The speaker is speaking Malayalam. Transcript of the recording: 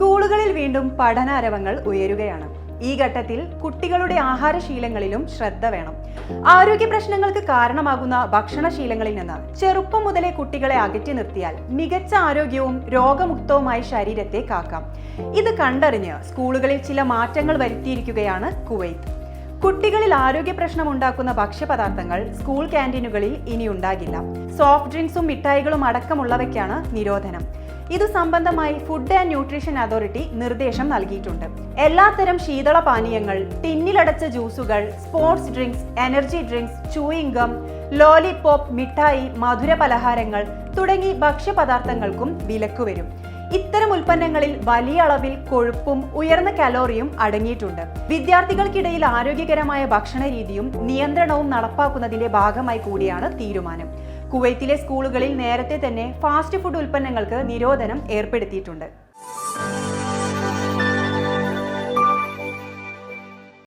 സ്കൂളുകളിൽ വീണ്ടും പഠനാരവങ്ങൾ ഉയരുകയാണ്. ഈ ഘട്ടത്തിൽ കുട്ടികളുടെ ആഹാരശീലങ്ങളിലും ശ്രദ്ധ വേണം. ആരോഗ്യ പ്രശ്നങ്ങൾക്ക് കാരണമാകുന്ന ഭക്ഷണശീലങ്ങളിൽ നിന്ന് ചെറുപ്പം മുതലേ കുട്ടികളെ അകറ്റി നിർത്തിയാൽ മികച്ച ആരോഗ്യവും രോഗമുക്തവുമായ ശരീരത്തെ കാക്കാം. ഇത് കണ്ടറിഞ്ഞ് സ്കൂളുകളിൽ ചില മാറ്റങ്ങൾ വരുത്തിയിരിക്കുകയാണ് കുവൈത്ത്. കുട്ടികളിൽ ആരോഗ്യ പ്രശ്നം ഉണ്ടാക്കുന്ന ഭക്ഷ്യപദാർത്ഥങ്ങൾ സ്കൂൾ ക്യാന്റീനുകളിൽ ഇനി ഉണ്ടാകില്ല സോഫ്റ്റ് ഡ്രിങ്ക്സും മിഠായികളും അടക്കമുള്ളവയ്ക്കാണ് നിരോധനം. ഇതു സംബന്ധമായി ഫുഡ് ആൻഡ് ന്യൂട്രീഷൻ അതോറിറ്റി നിർദ്ദേശം നൽകിയിട്ടുണ്ട്. എല്ലാത്തരം ശീതള പാനീയങ്ങൾ ടിന്നിലടച്ച ജ്യൂസുകൾ sports drinks energy drinks chewing gum lollipop മിഠായി മധുര പലഹാരങ്ങൾ തുടങ്ങി ഭക്ഷ്യപദാർത്ഥങ്ങൾക്കും വിലക്ക് വരും. ഇത്തരം ഉൽപ്പന്നങ്ങളിൽ വലിയ അളവിൽ കൊഴുപ്പും ഉയർന്ന കലോറിയും അടങ്ങിയിട്ടുണ്ട്. വിദ്യാർത്ഥികൾക്കിടയിൽ ആരോഗ്യകരമായ ഭക്ഷണ രീതിയും നിയന്ത്രണവും നടപ്പാക്കുന്നതിന്റെ ഭാഗമായി കൂടിയാണ് തീരുമാനം. കുവൈത്തിലെ സ്കൂളുകളിൽ നേരത്തെ തന്നെ ഫാസ്റ്റ് ഫുഡ് ഉൽപ്പന്നങ്ങൾക്ക് നിരോധനം ഏർപ്പെടുത്തിയിട്ടുണ്ട്.